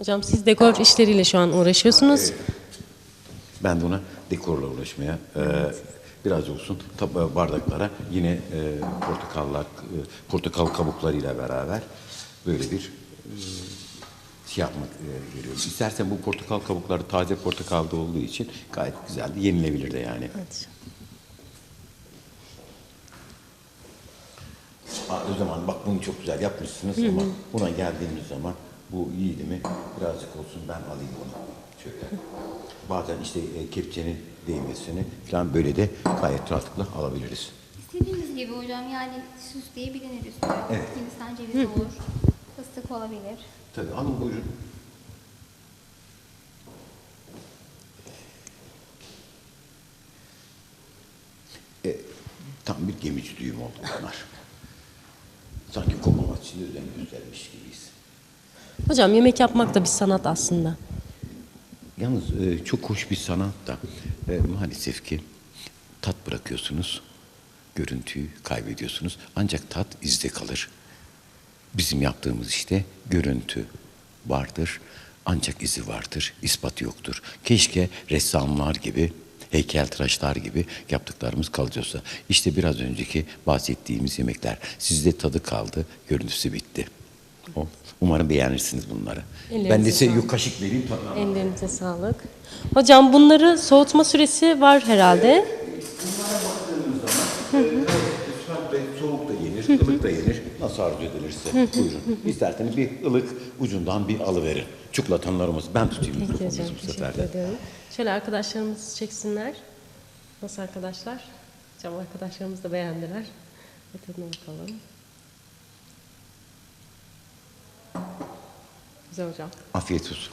Hocam siz dekor işleriyle şu an uğraşıyorsunuz. Ben de ona dekorla uğraşmaya, e, biraz olsun tab- bardaklara yine e, portakallar, e, portakal kabuklarıyla beraber böyle bir e, şey yapmak e, veriyorum. İstersen bu portakal kabukları taze portakalda olduğu için gayet güzel de yenilebilir de yani. Evet. Aa, o zaman bak bunu çok güzel yapmışsınız ama buna geldiğimiz zaman bu yiğidimi birazcık olsun ben alayım bunu. Şöyle. Bazen işte e, kepçenin değmesini falan böyle de gayet rahatlıkla alabiliriz. İstediğiniz gibi hocam yani süsleyebiliriz. Evet. Hindistan cevizi olur. Fıstık olabilir. Tabii alın buyurun. E, tam bir gemici düğüm oldu bunlar. Sanki komamak için özen göstermiş gibiyiz. Hocam yemek yapmak da bir sanat aslında. Yalnız e, çok hoş bir sanat da e, maalesef ki tat bırakıyorsunuz, görüntüyü kaybediyorsunuz. Ancak tat izde kalır. Bizim yaptığımız işte görüntü vardır, ancak izi vardır, ispat yoktur. Keşke ressamlar gibi, heykeltıraşlar gibi yaptıklarımız kalıcı olsa. İşte biraz önceki bahsettiğimiz yemekler. Sizde tadı kaldı, görüntüsü bitti. Umarım beğenirsiniz bunları. Ellerinize ben de size sağlık. kaşık vereyim. Ellerinize sağlık. Hocam bunları soğutma süresi var herhalde. Islak ve soğuk da yenir, ılık da yenir. Nasıl arzu edilirse. Buyurun. İsterseniz bir ılık ucundan bir alıverin. Çuklatanlarımız. Ben tutayım mikrofonunuzu bu sefer de. Şöyle arkadaşlarımız çeksinler. Nasıl arkadaşlar? Hocam arkadaşlarımız da beğendiler. Bir tadına bakalım. Güzel hocam. Afiyet olsun.